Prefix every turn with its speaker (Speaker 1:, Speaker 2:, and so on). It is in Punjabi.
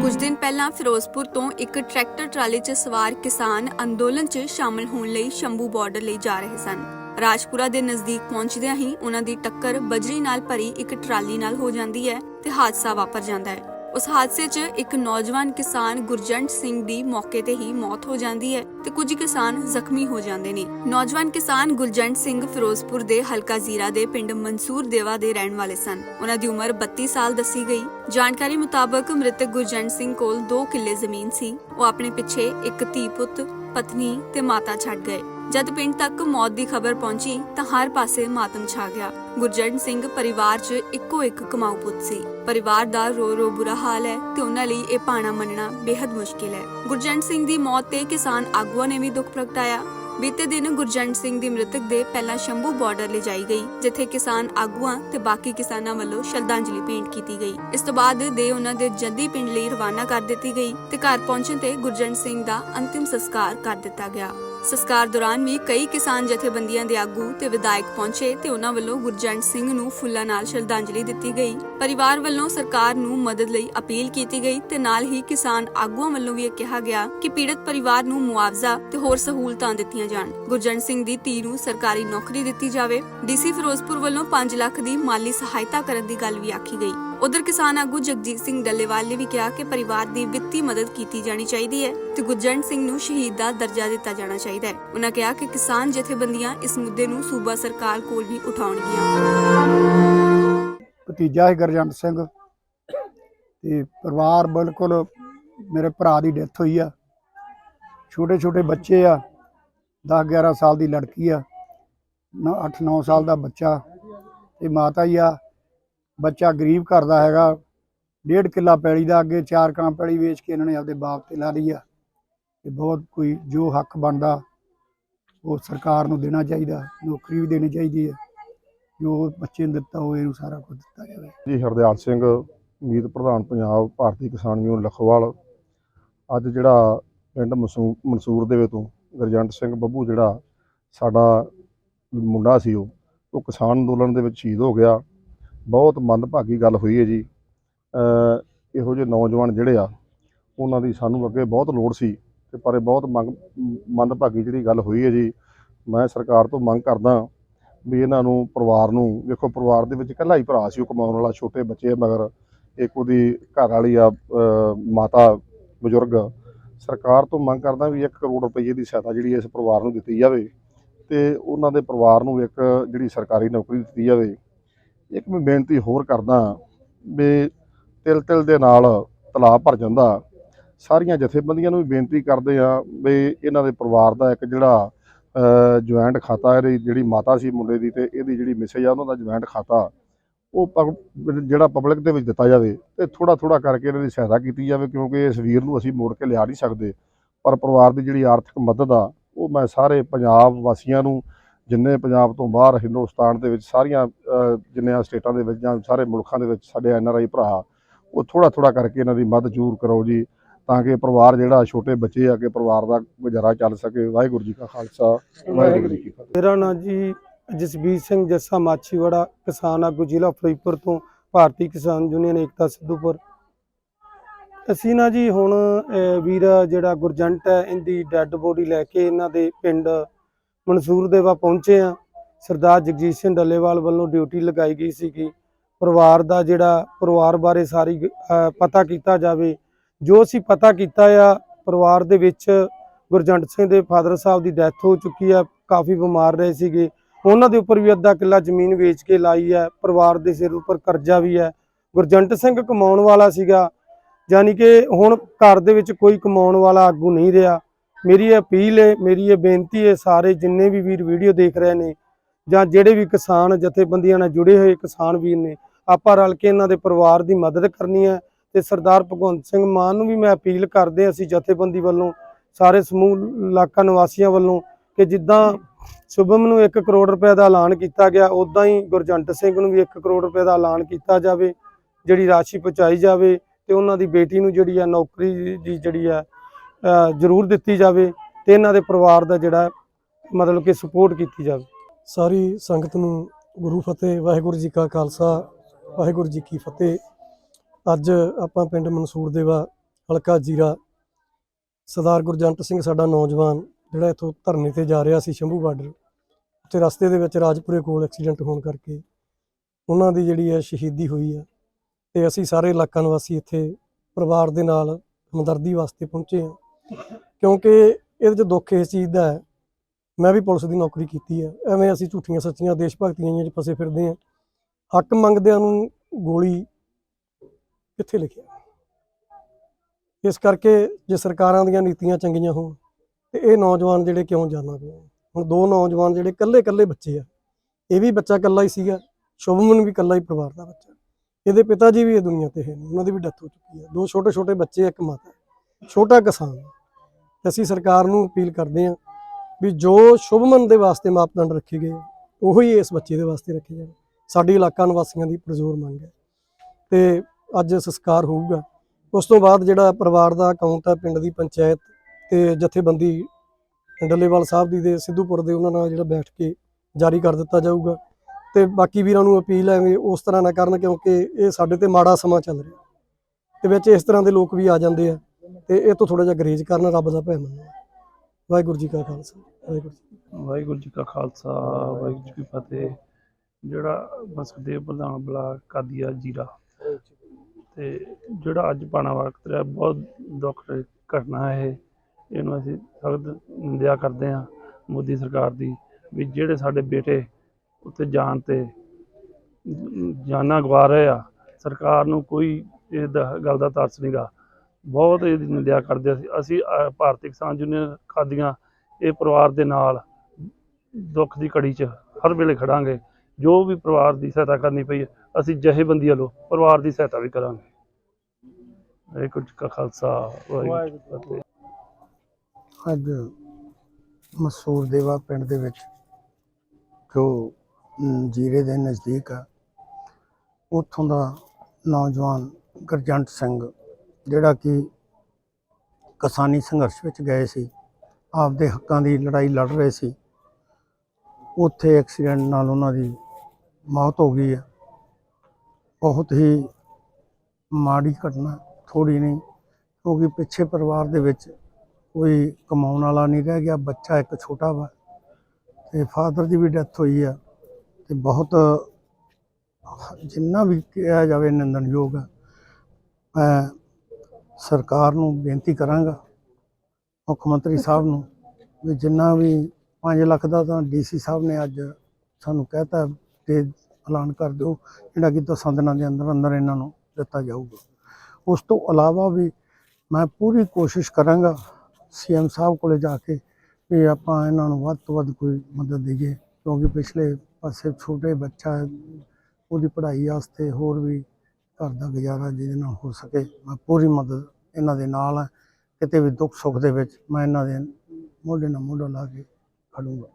Speaker 1: ਕੁਝ ਦਿਨ ਪਹਿਲਾਂ ਫਿਰੋਜ਼ਪੁਰ ਤੋਂ ਇੱਕ ਟਰੈਕਟਰ ਟਰਾਲੀ 'ਚ ਸਵਾਰ ਕਿਸਾਨ ਅੰਦੋਲਨ 'ਚ ਸ਼ਾਮਲ ਹੋਣ ਲਈ ਸ਼ੰਭੂ ਬਾਰਡਰ ਲਈ ਜਾ ਰਹੇ ਸਨ। ਰਾਜਪੁਰਾ ਦੇ ਨਜ਼ਦੀਕ ਪਹੁੰਚਦਿਆਂ ਹੀ ਉਹਨਾਂ ਦੀ ਟੱਕਰ ਬਜਰੀ ਨਾਲ ਭਰੀ ਇੱਕ ਟਰਾਲੀ ਨਾਲ ਹੋ ਜਾਂਦੀ ਹੈ ਤੇ ਹਾਦਸਾ ਵਾਪਰ ਜਾਂਦਾ ਹੈ। ਉਸ ਹਾਦਸੇ 'ਚ ਇੱਕ ਨੌਜਵਾਨ ਕਿਸਾਨ ਗੁਰਜੰਟ ਸਿੰਘ ਦੀ ਮੌਕੇ ਤੇ ਹੀ ਮੌਤ ਹੋ ਜਾਂਦੀ ਹੈ ਤੇ ਕੁਝ ਕਿਸਾਨ ਜ਼ਖਮੀ ਹੋ ਜਾਂਦੇ ਨੇ। ਨੌਜਵਾਨ ਕਿਸਾਨ ਗੁਰਜੰਟ ਸਿੰਘ ਫਿਰੋਜ਼ਪੁਰ ਦੇ ਹਲਕਾ ਜ਼ੀਰਾ ਦੇ ਪਿੰਡ ਮਨਸੂਰ ਦੇਵਾ ਦੇ ਰਹਿਣ ਵਾਲੇ ਸਨ। ਉਹਨਾਂ ਦੀ ਉਮਰ 32 ਸਾਲ ਦੱਸੀ ਗਈ। ਜਾਣਕਾਰੀ ਮੁਤਾਬਕ ਮ੍ਰਿਤਕ ਗੁਰਜੰਟ ਸਿੰਘ ਕੋਲ 2 ਕਿੱਲੇ ਜ਼ਮੀਨ ਸੀ। ਉਹ ਆਪਣੇ ਪਿੱਛੇ ਇੱਕ ਧੀ ਪੁੱਤ, ਪਤਨੀ ਤੇ ਮਾਤਾ ਛੱਡ ਗਏ। ਜਦ ਪਿੰਡ ਤੱਕ ਮੌਤ ਦੀ ਖਬਰ ਪਹੁੰਚੀ ਤਾਂ ਹਰ ਪਾਸੇ ਮਾਤਮ ਛਾ ਗਿਆ। ਗੁਰਜੰਟ ਸਿੰਘ ਪਰਿਵਾਰ 'ਚ ਇੱਕੋ ਇੱਕ ਕਮਾਊ ਪੁੱਤ ਸੀ। ਪਰਿਵਾਰ ਦਾ ਰੋ ਰੋ ਬੁਰਾ ਹਾਲ ਹੈ ਤੇ ਉਹਨਾਂ ਲਈ ਇਹ ਪਾਣਾ ਮੰਨਣਾ ਬੇहद ਮੁਸ਼ਕਿਲ ਹੈ। ਗੁਰਜੰਟ ਸਿੰਘ ਦੀ ਮੌਤ ਤੇ ਕਿਸਾਨ ਆਗੂਆਂ ਨੇ ਵੀ ਦੁੱਖ ਪ੍ਰਗਟਾਇਆ। ਬੀਤੇ ਦਿਨ ਗੁਰਜੰਟ ਸਿੰਘ ਦੀ ਮ੍ਰਿਤਕ ਦੇ ਪਹਿਲਾਂ ਸ਼ੰਭੂ ਬਾਰਡਰ ਲਿਜਾਈ ਗਈ, ਜਿੱਥੇ ਕਿਸਾਨ ਆਗੂਆਂ ਤੇ ਬਾਕੀ ਕਿਸਾਨਾਂ ਵੱਲੋਂ ਸ਼ਰਧਾਂਜਲੀ ਭੇਂਟ ਕੀਤੀ ਗਈ। ਇਸ ਤੋਂ ਬਾਅਦ ਦੇ ਉਹਨਾਂ ਦੇ ਜੱਦੀ ਪਿੰਡ ਲਈ ਰਵਾਨਾ ਕਰ ਦਿੱਤੀ ਗਈ ਤੇ ਘਰ ਪਹੁੰਚਣ ਤੇ ਗੁਰਜੰਟ ਸਿੰਘ ਦਾ ਅੰਤਿਮ ਸੰਸਕਾਰ ਕਰ ਦਿੱਤਾ ਗਿਆ। ਸੰਸਕਾਰ ਦੌਰਾਨ ਵੀ ਕਈ ਕਿਸਾਨ ਜਥੇਬੰਦੀਆਂ ਦੇ ਆਗੂ ਤੇ ਵਿਧਾਇਕ ਪਹੁੰਚੇ ਤੇ ਉਹਨਾਂ ਵੱਲੋਂ ਗੁਰਜੰਟ ਸਿੰਘ ਨੂੰ ਫੁੱਲਾਂ ਨਾਲ ਸ਼ਰਧਾਂਜਲੀ ਦਿੱਤੀ ਗਈ। ਪਰਿਵਾਰ ਵੱਲੋਂ ਸਰਕਾਰ ਨੂੰ ਮਦਦ ਲਈ ਅਪੀਲ ਕੀਤੀ ਗਈ ਤੇ ਨਾਲ ਹੀ ਕਿਸਾਨ ਆਗੂਆਂ ਵੱਲੋਂ ਵੀ ਇਹ ਕਿਹਾ ਗਿਆ ਕਿ ਪੀੜਤ ਪਰਿਵਾਰ ਨੂੰ ਮੁਆਵਜ਼ਾ ਤੇ ਹੋਰ ਸਹੂਲਤਾਂ ਦਿੱਤੀਆਂ ਜਾਣ। ਗੁਰਜੰਟ ਸਿੰਘ ਦੀ ਧੀ ਨੂੰ ਸਰਕਾਰੀ ਨੌਕਰੀ ਦਿੱਤੀ ਜਾਵੇ। ਡੀਸੀ ਫਿਰੋਜ਼ਪੁਰ ਵੱਲੋਂ 5 ਲੱਖ ਦੀ ਮਾਲੀ ਸਹਾਇਤਾ ਕਰਨ ਦੀ ਗੱਲ ਵੀ ਆਖੀ ਗਈ। ਉਧਰ ਕਿਸਾਨ ਆਗੂ ਜਗਜੀਤ ਸਿੰਘ ਡੱਲੇਵਾਲ ਨੇ ਵੀ ਕਿਹਾ ਕਿ ਪਰਿਵਾਰ ਦੀ ਵਿੱਤੀ ਮਦਦ ਕੀਤੀ ਜਾਣੀ ਚਾਹੀਦੀ ਹੈ ਤੇ ਗੁਰਜੰਟ ਸਿੰਘ ਨੂੰ ਸ਼ਹੀਦ ਦਾ ਦਰਜਾ ਦਿੱਤਾ ਜਾਣਾ ਚਾਹੀਦਾ ਹੈ। ਉਹਨਾਂ ਕਿਹਾ ਕਿ ਕਿਸਾਨ ਜਥੇਬੰਦੀਆਂ ਇਸ ਮੁੱਦੇ ਨੂੰ ਸੂਬਾ ਸਰਕਾਰ ਕੋਲ ਵੀ ਉਠਾਉਣਗੀਆਂ।
Speaker 2: ਭਤੀਜਾ ਹੈ ਗਰਜੰਟ ਸਿੰਘ ਤੇ ਪਰਿਵਾਰ ਬਿਲਕੁਲ ਮੇਰੇ ਭਰਾ ਦੀ ਡੈਥ ਹੋਈ ਆ। ਛੋਟੇ ਛੋਟੇ ਬੱਚੇ ਆ 10 11 ਸਾਲ ਦੀ ਲੜਕੀ ਆ 8 9 ਸਾਲ ਦਾ ਬੱਚਾ ਤੇ ਮਾਤਾ ਹੀ ਆ। ਬੱਚਾ ਗਰੀਬ ਘਰ ਦਾ ਹੈਗਾ, ਡੇਢ ਕਿੱਲਾ ਪੈਲੀ ਦਾ ਅੱਗੇ ਚਾਰ ਕਾਂ ਪੈਲੀ ਵੇਚ ਕੇ ਇਹਨਾਂ ਨੇ ਆਪਦੇ ਬਾਪ ਤੇ ਲਾ ਲਈ ਆ। ਤੇ ਬਹੁਤ ਕੋਈ ਜੋ ਹੱਕ ਬਣਦਾ, ਉਹ ਸਰਕਾਰ ਨੂੰ ਦੇਣਾ ਚਾਹੀਦਾ, ਨੌਕਰੀ ਵੀ ਦੇਣੀ ਚਾਹੀਦੀ ਹੈ ਜੋ ਬੱਚੇ ਨੂੰ ਦਿੱਤਾ ਹੋਵੇ, ਇਹਨੂੰ ਸਾਰਾ ਕੁਝ ਦਿੱਤਾ ਜਾਵੇ।
Speaker 3: ਜੀ, ਹਰਦਿਆਲ ਸਿੰਘ, ਮੀਤ ਪ੍ਰਧਾਨ ਪੰਜਾਬ, ਭਾਰਤੀ ਕਿਸਾਨ ਯੂਨੀਅਨ ਲਖਵਾਲ। ਅੱਜ ਜਿਹੜਾ ਪਿੰਡ ਮਸੂ, ਮਨਸੂਰ ਦੇ ਵਿੱਚੋਂ ਗਰਜੰਟ ਸਿੰਘ ਬੱਬੂ ਜਿਹੜਾ ਸਾਡਾ ਮੁੰਡਾ ਸੀ ਉਹ ਉਹ ਕਿਸਾਨ ਅੰਦੋਲਨ ਦੇ ਵਿੱਚ ਸ਼ਹੀਦ ਹੋ ਗਿਆ। ਬਹੁਤ ਮੰਦਭਾਗੀ ਗੱਲ ਹੋਈ ਹੈ ਜੀ। ਇਹੋ ਜਿਹੇ ਨੌਜਵਾਨ ਜਿਹੜੇ ਆ, ਉਹਨਾਂ ਦੀ ਸਾਨੂੰ ਅੱਗੇ ਬਹੁਤ ਲੋੜ ਸੀ ਤੇ ਪਰ ਇਹ ਬਹੁਤ ਮੰਗ, ਮੰਦਭਾਗੀ ਜਿਹੜੀ ਗੱਲ ਹੋਈ ਹੈ ਜੀ, ਮੈਂ ਸਰਕਾਰ ਤੋਂ ਮੰਗ ਕਰਦਾ ਵੀ ਇਹਨਾਂ ਨੂੰ ਪਰਿਵਾਰ ਨੂੰ, ਵੇਖੋ ਪਰਿਵਾਰ ਦੇ ਵਿੱਚ ਇਕੱਲਾ ਹੀ ਭਰਾ ਸੀ ਉਹ ਕਮਾਉਣ ਵਾਲਾ, ਛੋਟੇ ਬੱਚੇ ਮਗਰ, ਇੱਕ ਉਹਦੀ ਘਰ ਵਾਲੀ ਆ ਮਾਤਾ ਬਜ਼ੁਰਗ। ਸਰਕਾਰ ਤੋਂ ਮੰਗ ਕਰਦਾ ਵੀ 1 ਕਰੋੜ ਰੁਪਏ ਦੀ ਸਹਾਇਤਾ ਜਿਹੜੀ ਇਸ ਪਰਿਵਾਰ ਨੂੰ ਦਿੱਤੀ ਜਾਵੇ ਤੇ ਉਹਨਾਂ ਦੇ ਪਰਿਵਾਰ ਨੂੰ ਇੱਕ ਜਿਹੜੀ ਸਰਕਾਰੀ ਨੌਕਰੀ ਦਿੱਤੀ ਜਾਵੇ। ਇੱਕ ਮੈਂ ਬੇਨਤੀ ਹੋਰ ਕਰਦਾ ਵੀ ਤਿਲ ਤਿਲ ਦੇ ਨਾਲ ਤਲਾਬ ਭਰ ਜਾਂਦਾ। ਸਾਰੀਆਂ ਜਥੇਬੰਦੀਆਂ ਨੂੰ ਵੀ ਬੇਨਤੀ ਕਰਦੇ ਆ ਵੀ ਇਹਨਾਂ ਦੇ ਪਰਿਵਾਰ ਦਾ ਇੱਕ ਜਿਹੜਾ ਜੁਆਇੰਟ ਖਾਤਾ ਇਹਦੀ ਜਿਹੜੀ ਮਾਤਾ ਸੀ ਮੁੰਡੇ ਦੀ ਤੇ ਇਹਦੀ ਜਿਹੜੀ ਮਿਸੇਜ ਆ, ਉਹਨਾਂ ਦਾ ਜੁਆਇੰਟ ਖਾਤਾ ਉਹ ਪਬ- ਜਿਹੜਾ ਪਬਲਿਕ ਦੇ ਵਿੱਚ ਦਿੱਤਾ ਜਾਵੇ ਤੇ ਥੋੜਾ ਥੋੜਾ ਕਰਕੇ ਇਹਨਾਂ ਦੀ ਸਹਾਇਤਾ ਕੀਤੀ ਜਾਵੇ ਕਿਉਂਕਿ ਇਸ ਵੀਰ ਨੂੰ ਅਸੀਂ ਮੋੜ ਕੇ ਲਿਆ ਨਹੀਂ ਸਕਦੇ। ਪਰ ਪਰਿਵਾਰ ਦੀ ਜਿਹੜੀ ਆਰਥਿਕ ਮਦਦ ਆ, ਉਹ ਮੈਂ ਸਾਰੇ ਪੰਜਾਬ ਵਾਸੀਆਂ ਨੂੰ ਜਿੰਨੇ ਪੰਜਾਬ ਤੋਂ ਬਾਹਰ ਹਿੰਦੁਸਤਾਨ ਦੇ ਵਿੱਚ ਸਾਰੀਆਂ ਅਹ, ਜਿੰਨੀਆਂ ਸਟੇਟਾਂ ਦੇ ਵਿੱਚ ਜਾਂ ਸਾਰੇ ਮੁਲਕਾਂ ਦੇ ਵਿੱਚ ਸਾਡੇ ਐਨ ਆਰ ਆਈ ਭਰਾ ਉਹ ਥੋੜਾ ਥੋੜਾ ਕਰਕੇ ਇਹਨਾਂ ਦੀ ਮਦਦ ਜ਼ਰੂਰ ਕਰੋ ਜੀ ਤਾਂ ਕਿ ਪਰਿਵਾਰ ਜਿਹੜਾ ਛੋਟੇ ਬੱਚੇ ਆ ਕਿ ਪਰਿਵਾਰ ਦਾ ਗੁਜ਼ਾਰਾ ਚੱਲ ਸਕੇ। ਵਾਹਿਗੁਰੂ ਜੀ ਕਾ ਖਾਲਸਾ ਵਾਹਿਗੁਰੂ ਜੀ ਕੀ ਫਤਿਹ।
Speaker 4: ਮੇਰਾ ਨਾਂ ਜੀ ਜਸਬੀਰ ਸਿੰਘ ਜੱਸਾ ਮਾਛੀਵਾੜਾ ਕਿਸਾਨ ਆਗੂ ਜ਼ਿਲ੍ਹਾ ਫਿਰੋਜ਼ਪੁਰ ਤੋਂ ਭਾਰਤੀ ਕਿਸਾਨ ਯੂਨੀਅਨ ਏਕਤਾ ਸਿੱਧੂਪੁਰ। ਅਸੀਂ ਨਾ ਜੀ ਹੁਣ ਵੀਰ ਜਿਹੜਾ ਗੁਰਜੰਟ ਹੈ ਇਹਦੀ ਡੈੱਡ ਬੋਡੀ ਲੈ ਕੇ ਇਹਨਾਂ ਦੇ ਪਿੰਡ ਮਨਸੂਰ ਦੇਵਾ ਪਹੁੰਚੇ ਆ। ਸਰਦਾਰ ਜਗਜੀਤ ਸਿੰਘ ਡੱਲੇਵਾਲ ਵੱਲੋਂ ਡਿਊਟੀ ਲਗਾਈ ਗਈ ਸੀਗੀ। ਪਰਿਵਾਰ ਦਾ ਜਿਹੜਾ, ਪਰਿਵਾਰ ਬਾਰੇ ਸਾਰੀ ਪਤਾ ਕੀਤਾ ਜਾਵੇ। ਜੋ ਅਸੀਂ ਪਤਾ ਕੀਤਾ ਆ, ਪਰਿਵਾਰ ਦੇ ਵਿੱਚ ਗੁਰਜੰਟ ਸਿੰਘ ਦੇ ਫਾਦਰ ਸਾਹਿਬ ਦੀ ਡੈਥ ਹੋ ਚੁੱਕੀ ਆ। ਕਾਫੀ ਬਿਮਾਰ ਰਹੇ ਸੀਗੇ। ਉਹਨਾਂ ਦੇ ਉੱਪਰ ਵੀ ਅੱਧਾ ਕਿੱਲਾ ਜ਼ਮੀਨ ਵੇਚ ਕੇ ਲਾਈ ਹੈ ਪਰਿਵਾਰ ਦੇ ਸਿਰ ਉੱਪਰ ਕਰਜ਼ਾ ਵੀ ਹੈ ਗੁਰਜੰਟ ਸਿੰਘ ਕਮਾਉਣ ਵਾਲਾ ਸੀਗਾ। ਯਾਨੀ ਕਿ ਹੁਣ ਘਰ ਦੇ ਵਿੱਚ ਕੋਈ ਕਮਾਉਣ ਵਾਲਾ ਆਗੂ ਨਹੀਂ ਰਿਹਾ। ਮੇਰੀ ਇਹ ਅਪੀਲ ਹੈ, ਮੇਰੀ ਇਹ ਬੇਨਤੀ ਹੈ ਸਾਰੇ ਜਿੰਨੇ ਵੀ ਵੀਰ ਵੀਡੀਓ ਦੇਖ ਰਹੇ ਨੇ ਜਾਂ ਜਿਹੜੇ ਵੀ ਕਿਸਾਨ ਜਥੇਬੰਦੀਆਂ ਨਾਲ ਜੁੜੇ ਹੋਏ ਕਿਸਾਨ ਵੀਰ ਨੇ, ਆਪਾਂ ਰਲ ਕੇ ਇਹਨਾਂ ਦੇ ਪਰਿਵਾਰ ਦੀ ਮਦਦ ਕਰਨੀ ਹੈ ਤੇ ਸਰਦਾਰ ਭਗਵੰਤ ਸਿੰਘ ਮਾਨ ਨੂੰ ਵੀ ਮੈਂ ਅਪੀਲ ਕਰਦੇ ਹਾਂ ਅਸੀਂ ਜਥੇਬੰਦੀ ਵੱਲੋਂ, ਸਾਰੇ ਸਮੂਹ, ਇਲਾਕਾ ਨਿਵਾਸੀਆਂ ਵੱਲੋਂ ਕਿ ਜਿੱਦਾਂ ਸ਼ੁਭਮ ਨੂੰ 1 ਕਰੋੜ ਰੁਪਏ ਦਾ ਐਲਾਨ ਕੀਤਾ ਗਿਆ ਉਦਾਂ ਹੀ ਗੁਰਜੰਟ ਸਿੰਘ ਨੂੰ ਵੀ 1 ਕਰੋੜ ਰੁਪਏ ਦਾ ਐਲਾਨ ਕੀਤਾ ਜਾਵੇ, ਜਿਹੜੀ ਰਾਸ਼ੀ ਪਹੁੰਚਾਈ ਜਾਵੇ ਤੇ ਉਹਨਾਂ ਦੀ ਬੇਟੀ ਨੂੰ ਜਿਹੜੀ ਆ ਨੌਕਰੀ ਦੀ ਜਿਹੜੀ ਆ ਜ਼ਰੂਰ ਦਿੱਤੀ ਜਾਵੇ ਤੇ ਇਹਨਾਂ ਦੇ ਪਰਿਵਾਰ ਦਾ ਜਿਹੜਾ ਮਤਲਬ ਕਿ ਸਪੋਰਟ ਕੀਤੀ ਜਾਵੇ।
Speaker 5: ਸਾਰੀ ਸੰਗਤ ਨੂੰ ਗੁਰੂ ਫਤਿਹ, ਵਾਹਿਗੁਰੂ ਜੀ ਕਾ ਖਾਲਸਾ, ਵਾਹਿਗੁਰੂ ਜੀ ਕੀ ਫਤਿਹ। ਅੱਜ ਆਪਾਂ ਪਿੰਡ ਮਨਸੂਰ ਦੇਵਾ, ਹਲਕਾ ਜੀਰਾ, ਸਰਦਾਰ ਗੁਰਜੰਟ ਸਿੰਘ ਸਾਡਾ ਨੌਜਵਾਨ ਜਿਹੜਾ ਇੱਥੋਂ ਧਰਨੇ ਤੇ ਜਾ ਰਿਹਾ ਸੀ ਸ਼ੰਭੂ ਬਾਰਡਰ, ਉੱਥੇ ਰਸਤੇ ਦੇ ਵਿੱਚ ਰਾਜਪੁਰੇ ਕੋਲ ਐਕਸੀਡੈਂਟ ਹੋਣ ਕਰਕੇ ਉਹਨਾਂ ਦੀ ਜਿਹੜੀ ਹੈ ਸ਼ਹੀਦੀ ਹੋਈ ਆ ਤੇ ਅਸੀਂ ਸਾਰੇ ਇਲਾਕਾ ਨਿਵਾਸੀ ਇੱਥੇ ਪਰਿਵਾਰ ਦੇ ਨਾਲ ਹਮਦਰਦੀ ਵਾਸਤੇ ਪਹੁੰਚੇ ਹਾਂ। ਕਿਉਂਕਿ ਇਹਦੇ ਚ ਦੁੱਖ ਇਸ ਚੀਜ਼ ਦਾ ਹੈ। ਮੈਂ ਵੀ ਪੁਲਿਸ ਦੀ ਨੌਕਰੀ ਕੀਤੀ ਹੈ। ਐਵੇਂ ਅਸੀਂ ਝੂਠੀਆਂ ਸੱਚੀਆਂ ਦੇਸ਼ ਭਗਤੀਆਂ 'ਚ ਫਸੇ ਫਿਰਦੇ ਹਾਂ। ਹੱਕ ਮੰਗਦਿਆਂ ਨੂੰ ਗੋਲੀ ਕਿੱਥੇ ਲਿਖਿਆ? ਇਸ ਕਰਕੇ ਜੇ ਸਰਕਾਰਾਂ ਦੀਆਂ ਨੀਤੀਆਂ ਚੰਗੀਆਂ ਹੋਣ, ਤੇ ਇਹ ਨੌਜਵਾਨ ਜਿਹੜੇ ਕਿਉਂ ਜਾਣਾ ਗਏ ਹੁਣ ਦੋ ਨੌਜਵਾਨ ਜਿਹੜੇ ਇਕੱਲੇ-ਇਕੱਲੇ ਬੱਚੇ ਆ, ਇਹ ਵੀ ਬੱਚਾ ਇਕੱਲਾ ਹੀ ਸੀਗਾ, ਸ਼ੁਭਮਨ ਵੀ ਇਕੱਲਾ ਹੀ ਪਰਿਵਾਰ ਦਾ ਬੱਚਾ। ਇਹਦੇ ਪਿਤਾ ਜੀ ਵੀ ਇਹ ਦੁਨੀਆ ਤੇ ਹੈ ਨਹੀਂ, ਉਹਨਾਂ ਦੀ ਵੀ ਡੈਥ ਹੋ ਚੁੱਕੀ ਹੈ। ਦੋ ਛੋਟੇ-ਛੋਟੇ ਬੱਚੇ, ਇੱਕ ਮਾਤਾ, ਛੋਟਾ ਕਿਸਾਨ। ਅਸੀਂ ਸਰਕਾਰ ਨੂੰ ਅਪੀਲ ਕਰਦੇ ਹਾਂ ਵੀ ਜੋ ਸ਼ੁਭਮਨ ਦੇ ਵਾਸਤੇ ਮਾਪਦੰਡ ਰੱਖੇ ਗਏ ਆ, ਉਹੀ ਇਸ ਬੱਚੇ ਦੇ ਵਾਸਤੇ ਰੱਖੇ ਜਾਣ। ਸਾਡੀ ਇਲਾਕਾ ਨਿਵਾਸੀਆਂ ਦੀ ਪ੍ਰਜ਼ੋਰ ਮੰਗ ਹੈ। ਤੇ ਅੱਜ ਸੰਸਕਾਰ ਹੋਊਗਾ। ਉਸ ਤੋਂ ਬਾਅਦ ਜਿਹੜਾ ਪਰਿਵਾਰ ਦਾ ਅਕਾਊਂਟ ਹੈ ਪਿੰਡ ਦੀ ਪੰਚਾਇਤ ਤੇ ਜਥੇਬੰਦੀ ਡੱਲੇਵਾਲ ਸਾਹਿਬ ਦੀ ਦੇ ਸਿੱਧੂਪੁਰ ਦੇ ਉਹਨਾਂ ਨਾਲ ਜਿਹੜਾ ਬੈਠ ਕੇ ਜਾਰੀ ਕਰ ਦਿੱਤਾ ਜਾਊਗਾ। ਤੇ ਬਾਕੀ ਵੀਰਾਂ ਨੂੰ ਅਪੀਲ ਹੈ ਵੀ ਉਸ ਤਰ੍ਹਾਂ ਨਾ ਕਰਨ ਕਿਉਂਕਿ ਇਹ ਸਾਡੇ ਤੇ ਮਾੜਾ ਸਮਾਂ ਚੱਲ ਰਿਹਾ। ਤੇ ਵਿੱਚ ਇਸ ਤਰ੍ਹਾਂ ਦੇ ਲੋਕ ਵੀ ਆ ਜਾਂਦੇ ਆ। ਤੇ ਇਹ ਤੋਂ ਥੋੜਾ ਜਿਹਾ ਗਰੇਜ ਕਰਨ ਰੱਬ ਦਾ ਭੈ ਮੰਨੋ। ਵਾਹਿਗੁਰੂ ਜੀ ਕਾ ਖਾਲਸਾ, ਵਾਹਿਗੁਰੂ ਜੀ
Speaker 6: ਵਾਹਿਗੁਰੂ ਜੀ ਕਾ ਖਾਲਸਾ, ਵਾਹਿਗੁਰੂ ਜੀ ਕੀ ਫਤਿਹ। ਜਿਹੜਾ ਬਸਦੇਵ ਪ੍ਰਧਾਨ ਬਲਾਕ ਕਾਦੀਆ ਜੀਰਾ। ਤੇ ਜਿਹੜਾ ਅੱਜ ਪਾਣਾ ਵਕਤ ਰਿਹਾ, ਬਹੁਤ ਦੁੱਖ ਘਟਨਾ ਹੈ ਇਹਨੂੰ ਅਸੀਂ ਸਖਤ ਨਿੰਦਿਆ ਕਰਦੇ ਹਾਂ ਮੋਦੀ ਸਰਕਾਰ ਦੀ ਵੀ ਜਿਹੜੇ ਸਾਡੇ ਬੇਟੇ ਉੱਤੇ ਜਾਣ ਤੇ ਜਾਨਾਂ ਗਵਾ ਰਹੇ ਆ, ਸਰਕਾਰ ਨੂੰ ਕੋਈ ਇਸ ਗੱਲ ਦਾ ਤਰਸ ਨਹੀਂਗਾ ਬਹੁਤ ਇਹਦੀ ਨਿੰਦਿਆ ਕਰਦੇ ਅਸੀਂ ਅਸੀਂ ਭਾਰਤੀ ਕਿਸਾਨ ਯੂਨੀਅਨ ਖਾਦੀਆਂ ਇਹ ਪਰਿਵਾਰ ਦੇ ਨਾਲ ਦੁੱਖ ਦੀ ਘੜੀ 'ਚ ਹਰ ਵੇਲੇ ਖੜਾਂਗੇ। ਜੋ ਵੀ ਪਰਿਵਾਰ ਦੀ ਸਹਾਇਤਾ ਕਰਨੀ ਪਈ ਹੈ, ਅਸੀਂ ਜਥੇਬੰਦੀ ਵੱਲੋਂ ਪਰਿਵਾਰ ਦੀ ਸਹਾਇਤਾ ਵੀ ਕਰਾਂਗੇ। ਵਾਹਿਗੁਰੂ ਜੀ ਕਾ ਖਾਲਸਾ ਵਾਹਿਗੁਰੂ ਜੀ ਕੀ ਫਤਿਹ।
Speaker 2: ਅੱਜ ਮਸੂਰ ਦੇਵਾ ਪਿੰਡ ਦੇ ਵਿੱਚ ਜੋ ਅਮ, ਜੀਰੇ ਦੇ ਨਜ਼ਦੀਕ ਆ ਉੱਥੋਂ ਦਾ ਨੌਜਵਾਨ ਗੁਰਜੰਟ ਸਿੰਘ ਜਿਹੜਾ ਕਿ ਕਿਸਾਨੀ ਸੰਘਰਸ਼ ਵਿੱਚ ਗਏ ਸੀ, ਆਪਦੇ ਹੱਕਾਂ ਦੀ ਲੜਾਈ ਲੜ ਰਹੇ ਸੀ। ਉੱਥੇ ਐਕਸੀਡੈਂਟ ਨਾਲ ਉਹਨਾਂ ਦੀ ਮੌਤ ਹੋ ਗਈ ਹੈ ਬਹੁਤ ਹੀ ਮਾੜੀ ਘਟਨਾ ਥੋੜੀ ਨਹੀਂ, ਕਿਉਂਕਿ ਪਿੱਛੇ ਪਰਿਵਾਰ ਦੇ ਵਿੱਚ ਕੋਈ ਕਮਾਉਣ ਵਾਲਾ ਨਹੀਂ ਰਹਿ ਗਿਆ, ਬੱਚਾ ਇੱਕ ਛੋਟਾ ਵਾ ਤੇ ਫਾਦਰ ਦੀ ਵੀ ਡੈਥ ਹੋਈ ਆ ਤੇ ਬਹੁਤ ਜਿੰਨਾ ਵੀ ਕਿਹਾ ਜਾਵੇ ਨਿੰਦਣਯੋਗ ਆ ਸਰਕਾਰ ਨੂੰ ਬੇਨਤੀ ਕਰਾਂਗਾ, ਮੁੱਖ ਮੰਤਰੀ ਸਾਹਿਬ ਨੂੰ, ਵੀ ਜਿੰਨਾ ਵੀ 5 ਲੱਖ ਦਾ ਤਾਂ ਡੀਸੀ ਸਾਹਿਬ ਨੇ ਅੱਜ ਸਾਨੂੰ ਕਹਿਤਾ ਤੇ ਐਲਾਨ ਕਰ ਦਿਓ, ਜਿਹੜਾ ਕਿ ਦਸਾਂ ਦਿਨਾਂ ਦੇ ਅੰਦਰ ਅੰਦਰ ਇਹਨਾਂ ਨੂੰ ਦਿੱਤਾ ਜਾਊਗਾ। ਉਸ ਤੋਂ ਇਲਾਵਾ ਵੀ ਮੈਂ ਪੂਰੀ ਕੋਸ਼ਿਸ਼ ਕਰਾਂਗਾ ਸੀਐਮ ਸਾਹਿਬ ਕੋਲੇ ਜਾ ਕੇ ਵੀ ਆਪਾਂ ਇਹਨਾਂ ਨੂੰ ਵੱਧ ਤੋਂ ਵੱਧ ਕੋਈ ਮਦਦ ਦੇਈਏ, ਕਿਉਂਕਿ ਪਿਛਲੇ ਪਾਸੇ ਛੋਟੇ ਬੱਚਾ ਉਹਦੀ ਪੜ੍ਹਾਈ ਵਾਸਤੇ ਹੋਰ ਵੀ ਘਰ ਦਾ ਗੁਜ਼ਾਰਾ ਜਿਹਦੇ ਨਾਲ ਹੋ ਸਕੇ, ਮੈਂ ਪੂਰੀ ਮਦਦ ਇਹਨਾਂ ਦੇ ਨਾਲ ਹਾਂ ਕਿਤੇ ਵੀ ਦੁੱਖ ਸੁੱਖ ਦੇ ਵਿੱਚ ਮੈਂ ਇਹਨਾਂ ਦੇ ਮੋਢੇ ਨਾਲ ਮੋਢਾ ਲਾ ਕੇ ਖੜੂੰਗਾ।